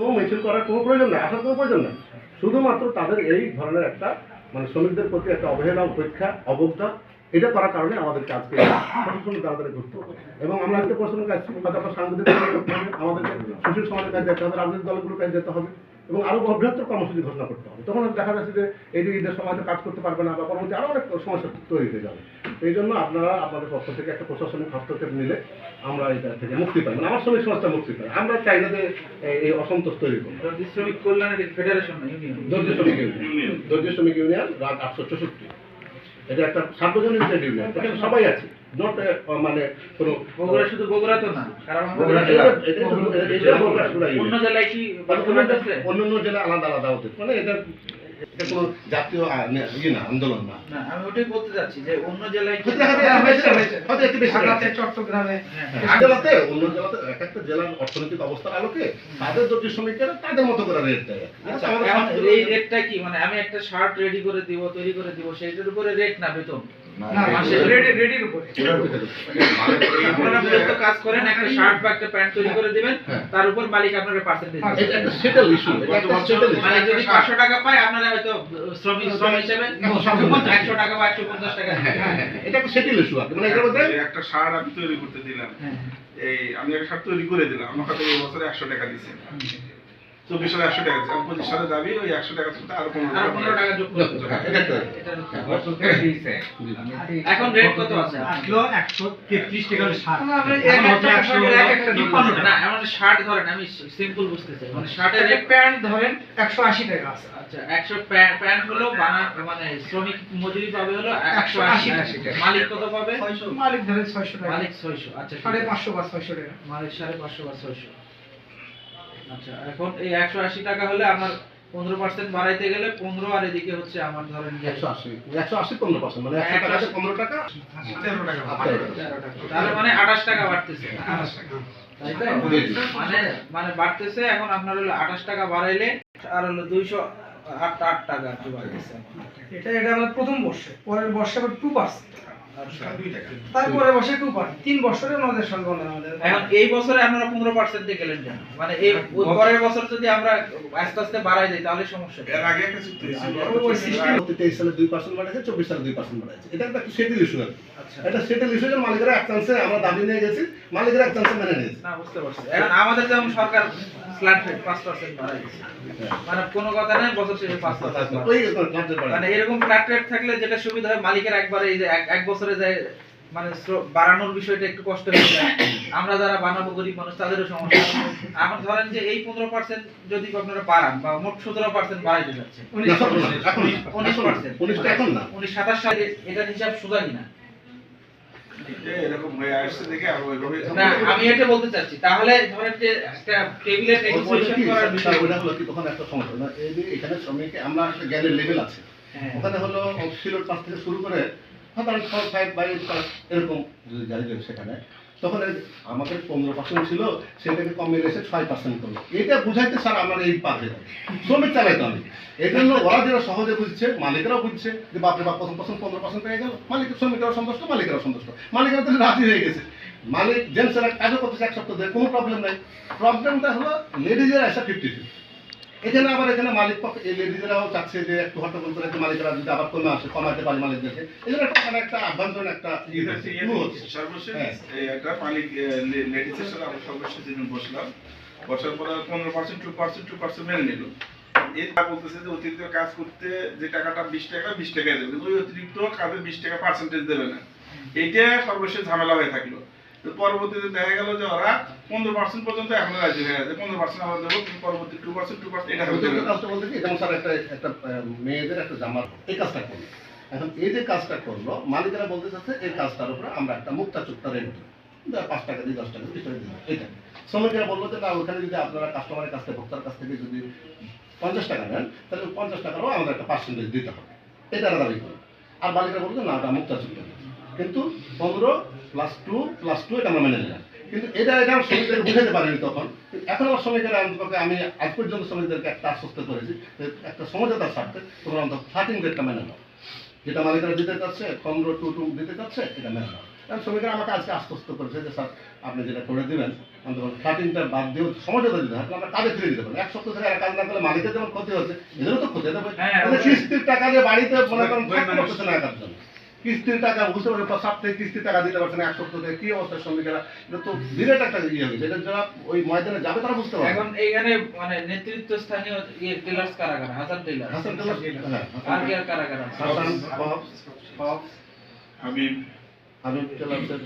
কোনো মিছিল করার কোনো প্রয়োজন নেই, আসার কোনো প্রয়োজন নেই। শুধুমাত্র তাদের এই ধরনের একটা মানে শ্রমিকদের প্রতি একটা অবহেলা, উপেক্ষা, অবজ্ঞা, এটা করার কারণে আমাদের প্রশাসনিক তাড়াতাড়ি করতে হবে। এবং আমরা আজকে প্রশ্ন কাজ সাংবাদিক, আমাদেরকে সুশীল সমাজের কাছে যেতে হবে, রাজনৈতিক দলগুলোর কাছে যেতে হবে। এবং আরও বৃহত্তর কর্মসূচি ঘোষণা করতে হবে। তখন দেখা যাচ্ছে যে এই যে ঈদের সময় কাজ করতে পারবে না বা পরবর্তী আরও অনেক সমস্যা তৈরি হয়ে যাবে। এই জন্য আপনারা আপনাদের পক্ষ থেকে একটা প্রশাসনিক হস্তক্ষেপ নিলে আমরা এটা থেকে মুক্তি পাই। মানে আমার শ্রমিক সংস্থা মুক্তি পাই আমরা চাই না যে এই- অসন্তোষ তৈরি করব দর্জি শ্রমিক কল্যাণের ফেডারেশন দর্জি শ্রমিক ইউনিয়ন দর্জি শ্রমিক ইউনিয়ন রাত আটশো চৌষট্টি। এটা একটা সার্বজনীন এখানে সবাই আছে। নট মানে কোনো বগুড়া শুধু বগুড়া তো না অন্য জেলায় কি অন্যান্য জেলা আলাদা আলাদা হতে মানে এটা এটা কোনো জাতীয় ইয়ে না আন্দোলন না। না আমি ওটাই বলতে চাচ্ছি যে অন্য জেলায় হয়তো দেখা যায় হয়েছে, হয়তো একটু বেশি হয়েছে। চট্টগ্রামে। হ্যাঁ, হ্যাঁ। জেলাতে অন্য জেলাতে এক একটা জেলার অর্থনৈতিক অবস্থার আলোকে তাদের দর্জি শ্রমিকেরা তাদের মতো করে রেট দেয়। আচ্ছা, এই রেটটা কি? মানে আমি একটা শার্ট রেডি করে দিব তৈরি করে দিব সেইটার উপরে রেট না বেতন? কাজ করেন একটা শার্ট বা একটা প্যান্ট তৈরি করে দিবেন হ্যাঁ। তার উপর মালিক আপনার পার্সেন্টেজ এটা ইস্যু এটা একটা সেটেল ইস্যু যদি পাঁচশো টাকা পায় আপনারা হয়তো শ্রমিক শ্রম হিসেবে টাকা বা টাকা। হ্যাঁ, হ্যাঁ, হ্যাঁ, এটা একটা সেটেল ইস্যু আর মানে এটার মধ্যে একটা শার্ট আমি তৈরি করতে দিলাম। হ্যাঁ এই আমি একটা শার্ট তৈরি করে দিলাম। আমার কাছে বছরে একশো টাকা দিচ্ছে চব্বিশ সালে একশো টাকা আমি পঁচিশ সালে যাবি ওই একশো টাকা থেকে আরও পনেরো টাকা যোগ করতে হবে। এটা একটা এটার উপরে। এখন রেট কত আছে? আসলো একশো তেত্রিশ টাকা। না, ধরেন আমি সিম্পল বুঝতে চাই। মানে রেট প্যান্ট ধরেন একশো আশি টাকা আছে। আচ্ছা একশো প্যান্ট হলো বানা মানে শ্রমিক মজুরি পাবে হলো একশো আশি 180 টাকা। মালিক কত পাবে? মালিক ধরেন ছয়শো টাকা। মালিক ছয়শো আচ্ছা সাড়ে পাঁচশো বা ছয়শো টাকা। মালিক সাড়ে পাঁচশো বা ছয়শো। আচ্ছা এখন এই একশো আশি টাকা হলে আমার পনেরো পার্সেন্ট বাড়াইতে গেলে পনেরো আর এদিকে হচ্ছে আমার ধরেন একশো আশি একশো আশি পনেরো পার্সেন্ট মানে একশো টাকাতে পনেরো টাকা তেরো টাকা তেরো টাকা। তাহলে মানে আঠাশ টাকা বাড়তেছে আঠাশ টাকা। মানে মানে বাড়তেছে এখন আপনার হলো আঠাশ টাকা বাড়াইলে আর হলো দুইশো আট আট টাকা আর কি বাড়তেছে এটা এটা আমাদের প্রথম বর্ষে পরের বর্ষে আবার টু পার্সেন্ট। তারপরে বর্ষে টু পার্সেন্ট তিন বছরে ওনাদের সঙ্গে আমাদের। এখন এই বছরে আপনারা পনেরো পার্সেন্ট দিয়ে গেলেন কেন? মানে এই পরের বছর যদি আমরা আস্তে আস্তে বাড়াই দিই তাহলে সমস্যা? এর আগে একটা চুক্তি হয়েছিল তেইশ সালে দুই পার্সেন্ট বাড়াইছে চব্বিশ সালে দুই পার্সেন্ট বাড়াইছে। এটা একটা সেটেল ইস্যু আচ্ছা। এটা সেটেল ইস্যু যে মালিকেরা এক চান্সে আমরা দাবি নিয়ে গেছি মালিকেরা এক চান্সে মেনে নিয়েছে। না বুঝতে পারছি। এখন আমাদের যেমন সরকার ফ্ল্যাট রেট পাঁচ পার্সেন্ট বাড়াই মানে কোনো কথা নেই বছর শেষে পাঁচ পার্সেন্ট ওই কাজের বাড়াই মানে এরকম ফ্ল্যাট রেট থাকলে যেটা সুবিধা হয় মালিকের একবারে এই যে এক- এক বছরে যায় মানে বাড়ানোর বিষয়টা একটু কষ্ট হয়ে যায়। আমরা যারা বানাবো গরিব মানুষ তাদেরও সমস্যা এখন ধরেন যে এই পনেরো পার্সেন্ট যদি আপনারা বাড়ান বা মোট সতেরো পার্সেন্ট বাড়াইতে যাচ্ছে না, না, না, উনিশ পার্সেন্ট না উনিশ সাতাশ সালে এটার হিসাব সোজা কিনা এই এরকম হয়ে আসছে দেখে আর ওইভাবে না আমি এটা বলতে চাচ্ছি তাহলে ধরেন যে একটা টেবিলে নেগোসিয়েশন করার বিষয়। ওটা হলো কি তখন একটা সমস্যা। না এখানে শ্রমিকে আমরা একটা জ্ঞানের লেভেল আছে। হ্যাঁ। ওখানে হলো থেকে শুরু করে সাধারণ ফোর ফাইভ বাই এরকম যদি সেখানে তখন আমাদের পনেরো পার্সেন্ট ছিল সেটাকে কমিয়ে এসে ছয় পার্সেন্ট করল। এটা বুঝাইতে স্যার আমার এই পাশে শ্রমিক চালাইতো আমি এই জন্য ওরা যারা সহজে বুঝছে মালিকরাও বুঝছে যে বাপরে বাপ প্রথম পার্সেন্ট পনেরো পার্সেন্ট পেয়ে গেল মালিক শ্রমিকরাও সন্তুষ্ট মালিকরাও সন্তুষ্ট। মালিকরা তো রাজি হয়ে গেছে। মালিক জেন্টসেরা কাজও করতেছে এক সপ্তাহ ধরে কোনো প্রবলেম নাই। প্রবলেমটা হলো লেডিজের আসা ফিফটি ফিফটি এখানে আবার এখানে মালিক পক্ষ এই লেডিজরাও চাচ্ছে যে একটু হট্টগোল করে একটু মালিকরা যদি আবার কমে আসে কমাতে পারে মালিকদেরকে। এই জন্য একটা মানে একটা আভ্যন্তরীণ একটা ইয়ে। সর্বশেষ হ্যাঁ। একটা মালিক লেডিসের সাথে আমরা সর্বশেষ দিন বসলাম বসার পরে পনেরো percent to percent to percent মেনে নিল। এই বলতেছে যে অতিরিক্ত কাজ করতে যে টাকাটা বিশ টাকা, বিশ দেবে। কিন্তু ওই অতিরিক্ত কাজে বিশ টাকা পার্সেন্টেজ দেবে না। এইটা সর্বশেষ ঝামেলা হয়ে থাকল। পরবর্তীতে দেখা গেল যে ওরা পনেরো পার্সেন্ট পর্যন্ত এখনও রাজি হয়ে পনেরো পার্সেন্ট আমরা দেবো পরবর্তী টু পার্সেন্ট টু পার্সেন্ট এটা বলতে কি? স্যার একটা একটা মেয়েদের একটা জামা এই কাজটা করল। এখন এই যে কাজটা করল, মালিকেরা বলতে চাচ্ছে এই কাজটার উপরে আমরা একটা মুক্তা চুক্তা রেট পাঁচ টাকা, দিই, দশ টাকা, বিশ টাকা দিই এটা শ্রমিকেরা বলল যে, না, ওখানে যদি আপনারা কাস্টমারের কাছ থেকে, ভোক্তার কাছ থেকে যদি পঞ্চাশ টাকা নেন, তাহলে পঞ্চাশ টাকারও আমাদের একটা পার্সেন্টেজ দিতে হবে। এটা দাবি করল আর মালিকরা বলল না ওটা মুক্তা চুক্তি কিন্তু পনেরো প্লাস টু প্লাস টু এটা আমরা মেনে নিলাম। কিন্তু এটা এটা শ্রমিকদের বুঝাতে পারিনি তখন। এখন আমার শ্রমিকেরা অন্তপক্ষে আমি আজ পর্যন্ত শ্রমিকদেরকে একটা আশ্বস্ত করেছি একটা সমঝোতার স্বার্থে তোমরা অন্তত ফ্লাটিং রেটটা মেনে নাও। যেটা মালিকরা দিতে চাচ্ছে পনেরো টু টু দিতে চাচ্ছে, এটা মেনে নাও। কারণ শ্রমিকরা আমাকে আজকে আশ্বস্ত করেছে যে স্যার আপনি যেটা করে দিবেন থার্টিনটা বাদ দিয়েও সমঝোতা দিতে হয় আমরা কাজে ফিরে দিতে পারি। এক সপ্তাহ থেকে কাজ না করলে মালিকের যেমন ক্ষতি হচ্ছে এদেরও তো ক্ষতি হতে হ্যাঁ, কিস্তির টাকা দিয়ে বাড়িতে মনে করেন পারতেছে না একার জন্য। কিস্তির টাকা বুঝতে পারে সপ্তাহে কিস্তির টাকা দিতে পারছে না এক সপ্তাহ থেকে কি অবস্থার শ্রমিকেরা? এটা তো বিরাট একটা ইয়ে হয়েছে এটা যারা ওই ময়দানে যাবে তারা বুঝতে পারবে। এখন এইখানে মানে নেতৃত্ব স্থানীয় ইয়ে টেলার্স কারা কারা হাসান টেলার হাসান টেলার হ্যাঁ আর কি আর কারা কারা হাসান হাবিব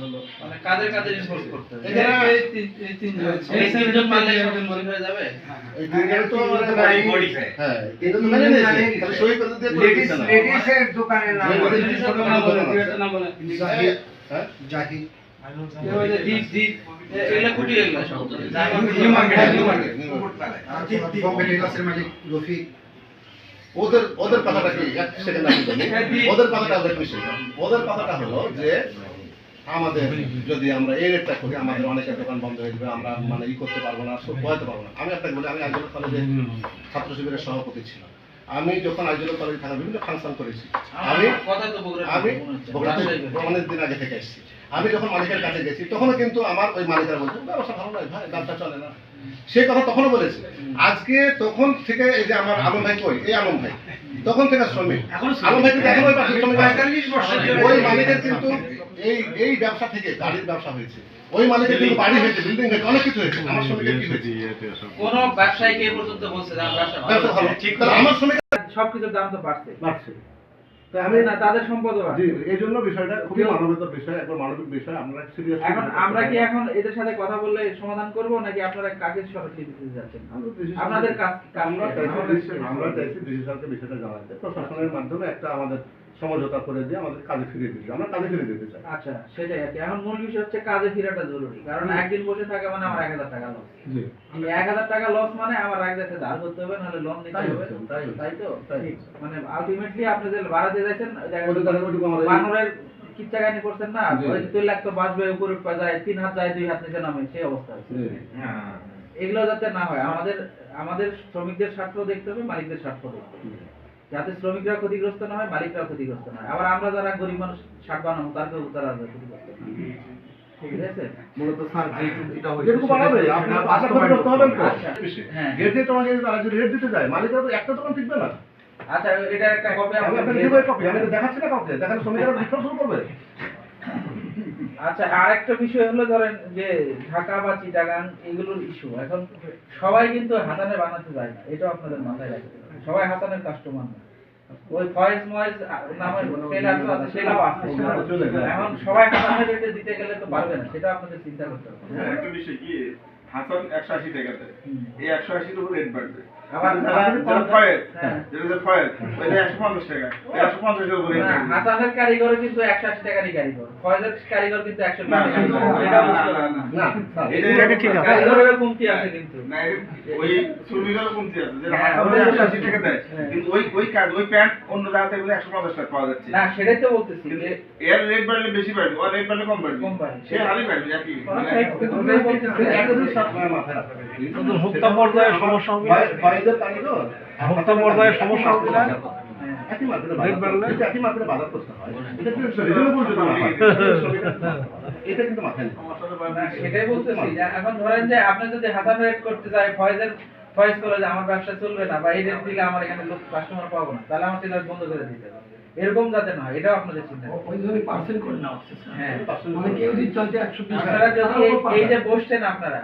হলো। মানে কাদের কাদের ইনভলভ করতে হবে? এখানে এই তিন- এই তিনজন। এই তিনজন মানলে সব হয়ে যাবে? এই তিনজনে তো হ্যাঁ, মানে এই modify। হ্যাঁ তিনজন তো মেনে নিয়েছে খালি সই করে দিয়ে দিচ্ছে না। লেডিসের দোকানের নাম। বলে, নাম বলে। জাহিদ হ্যাঁ? জাহিদ। হ্যাঁ, রফিক। ওদের ওদের কথাটা কি? কথাটা ওদের কথাটা হলো যে আমাদের যদি আমরা এই রেটটা করি আমাদের অনেকের দোকান বন্ধ হয়ে যাবে আমরা মানে ই করতে পারব না বয়াতে পারব না। আমি একটা বলি আমি আইজল কলেজে ছাত্র শিবিরের সভাপতি ছিলাম। আমি যখন আইজল কলেজে থাকা বিভিন্ন ফাংশন করেছি আমি আমি অনেক দিন আগে থেকে এসেছি। আমি যখন মালিকের কাছে গেছি তখনও কিন্তু আমার ওই মালিকের বলছে ব্যবসা ভালো নয় ভাই ব্যবসা চলে না। সে কথা তখনও বলেছে। আজকে তখন থেকে এই যে আমার আলম ভাই কই? এই আলম ভাই। তখন থেকে শ্রমিক। আলম ভাই কিন্তু ওই মালিকের কিন্তু এই এই ব্যবসা থেকে গাড়ির ব্যবসা হয়েছে। ওই মালিকের কিন্তু বাড়ি হয়েছে বিল্ডিং হয়েছে অনেক কিছু হয়েছে। আমার শ্রমিকের কি হয়েছে? কোন ব্যবসায়ীকে এ পর্যন্ত বলছে যে আমার ব্যবসা ব্যবসা ভালো। ভালো আমার শ্রমিক সবকিছুর দাম তো বাড়ছে। বাড়ছে। তাদের সম্পদও জি এই জন্য বিষয়টা খুবই বিষয় একবার মানবিক বিষয় আমরা সিরিয়াস এখন আমরা কি এখন এদের সাথে কথা বললে সমাধান করব নাকি আপনারা কাকে সরাসরি দিতে যাচ্ছেন? আপনাদের কাজ আমরা চাইছি আমরা চাইছি বিষয়টা জানাতে। প্রশাসনের মাধ্যমে একটা আমাদের সমঝোতা করে দিয়ে আমাদের কাজে ফিরিয়ে দিতে আমরা কাজে ফিরিয়ে দিতে চাই। আচ্ছা সেটাই আর এখন মূল বিষয় হচ্ছে কাজে ফেরাটা জরুরি। কারণ একদিন বসে থাকা মানে আমার এক হাজার টাকা লস জি। এক হাজার টাকা লস মানে আমার এক জায়গায় ধার করতে হবে নাহলে লোন নিতে হবে। তাই তাই তো? তাই। মানে আলটিমেটলি আপনি যে ভাড়া দিয়ে যাচ্ছেন বানরের কিচ্ছা কাহিনী করছেন না। ওই দুই লাখ তো বাঁচবে উপরে যায় তিন হাত যায় দুই হাত নিচে নামে সেই অবস্থা জি। এগুলো যাতে না হয় আমাদের আমাদের শ্রমিকদের স্বার্থ দেখতে হবে মালিকদের স্বার্থ দেখতে হবে। যাতে শ্রমিকরা ক্ষতিগ্রস্ত না হয় মালিকরা ক্ষতিগ্রস্ত না হয়। আবার আমরা যারা গরিব মানুষ স্বার্থ বানাবো উত্তর তারা ক্ষতিগ্রস্ত আচ্ছা ঠিক আছে? মূলত স্যার যেটুকু এটা হয়েছে যেটুকু বানাবে আপনি বাস্তবায়ন বাস্তবায়ন করতে হবেন তো? আচ্ছা, হ্যাঁ। গেট দিয়ে তোমাকে তারা যদি রেট দিতে যায় মালিকরা তো একটা দোকান টিকবে না। আচ্ছা এটা একটা কপি আমি আপনাকে দেবো কপি আমি তো দেখাচ্ছি না কাউকে দেখালে শ্রমিকরা বিক্ষোভ শুরু করবে। আচ্ছা আরেকটা বিষয় হলো ধরেন যে ঢাকা বা চিটাগাং এগুলোর ইস্যু এখন সবাই কিন্তু হাসানে বানাতে যায় না এটাও আপনাদের মাথায় রাখতে সবাই হাসানের কাস্টমার না। ওই ফয়েজ ময়েজ নামের তো আছে আছে। ওগুলো চলে যায়। এখন সবাই হাসানের রেটে দিতে গেলে তো পারবে না সেটা আপনাদের চিন্তা করতে হবে। একটা বিষয় কি হাসান একশো আশি টাকা দেয়। এই একশো আশির উপর রেট বাড়বে। আবার যারা- যারা ফয়েজ, হ্যাঁ। যেটা যে ওইটা একশো পঞ্চাশ টাকা। একশো পঞ্চাশের উপর রেট না, বাড়বে হাসানের কারিগর কিন্তু একশো আশি টাকারই কারিগর। ফয়েজের কারিগর কিন্তু একশো না, টাকা না, কারিগর। না, এটা না, বুঝতে না, হবে। না, না। এটা- এটা ঠিক আছে। কারিগরের কমতি আছে কিন্তু। না, ওই শ্রমিকেরও কমতি আছে। যেটা হ্যাঁ, একশো আশি টাকা দেয়। হ্যাঁ। কিন্তু ওই ওই কাজ ওই প্যান্ট অন্য জায়গাতে গেলে একশো পঞ্চাশ টাকা পাওয়া যাচ্ছে। না সেটাই তো বলতেছি এর রেট বাড়লে বেশি বাড়বে ওর রেট বাড়লে কম বাড়বে। সে হারই বাড়বে একই। ভোক্তা পর্যায়ে সমস্যা হবে। ভোক্তা পর্যায়ে সমস্যা না। সেটাই বলতেছি এখন ধরেন যে আপনি যদি হাসান রেট করতে যায় ফয়েজের ফয়েজ করে যে আমার ব্যবসা চলবে না বা এই রেট দিলে আমার এখানে লোক কাস্টমার পাবো না তাহলে আমার সেটা বন্ধ করে দিতে হবে। এরকম যাতে না হয় এটাও আপনাদের চিন্তা পার্সেন্ট করে হ্যাঁ মানে কেউ যদি একশো আপনারা যদি এই- যে বসছেন আপনারা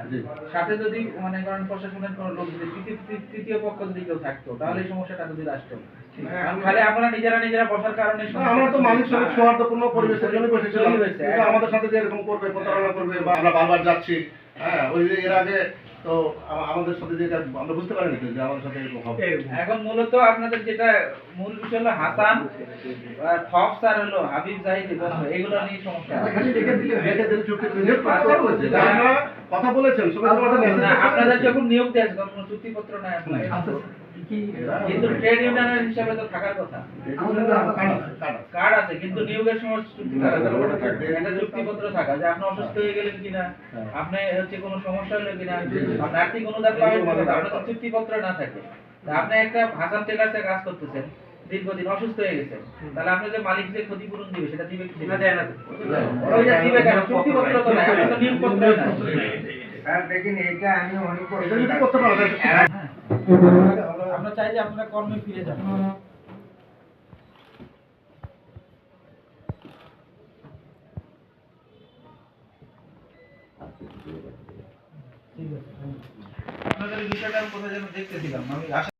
সাথে যদি মনে করেন প্রশাসনের কোনো লোক যদি তৃতীয়- পক্ষ যদি কেউ থাকতো তাহলে এই সমস্যাটা যদি আসতো। কারণ খালি আমরা নিজেরা নিজেরা বসার কারণে আমরা তো শ্রমিক সৌহার্দ্যপূর্ণ পরিবেশের জন্য বসেছিলাম। তৈরি হয়েছে। আমাদের সাথে যে এরকম করবে প্রতারণা করবে বা আমরা বারবার যাচ্ছি হ্যাঁ ওই যে এর আগে তো আমাদের সাথে যেটা আমরা বুঝতে পারিনি যে আমাদের সাথে এরকম হবে। এখন মূলত আপনাদের যেটা মূল বিষয় হলো হাসান হলো হাবিব জাহিদ এগুলো নিয়ে সমস্যা। খালি লিখে দিলে দিলে চুক্তি নিয়োগ করতে বলেছে যে কথা বলেছেন সবাই কথা মেসেজ আপনাদের যখন নিয়োগ দেয় তখন চুক্তিপত্র নাই আপনার আচ্ছা, কিন্তু ট্রেড ইউনিয়নের হিসাবে তো থাকার কথা। কার্ড আছে কিন্তু নিয়োগের সময় একটা চুক্তিপত্র থাকা যে আপনি অসুস্থ হয়ে গেলেন কিনা হ্যাঁ। আপনি হচ্ছে কোনো সমস্যা হলো কিনা আপনার আর্থিক অনুদান পাবেন আপনার তো চুক্তিপত্র না থাকে। আপনি একটা টেলার্সে কাজ করতেছেন দীর্ঘদিন অসুস্থ হয়ে গেছেন তাহলে আপনি যে মালিক যে ক্ষতিপূরণ দিবে সেটা দিবে কি না দেয় না দিবে কেন? চুক্তিপত্র তো নাই আপনার তো নিয়োগপত্র স্যার দেখেন এটা আমি অনেক করতে পারো তাহলে- হ্যাঁ। আমরা চাই যে আপনারা কর্মে ফিরে যান। ঠিক আছে আপনাদের বিষয়টা আমি কোথায় যেন দেখতে দিলাম। আমি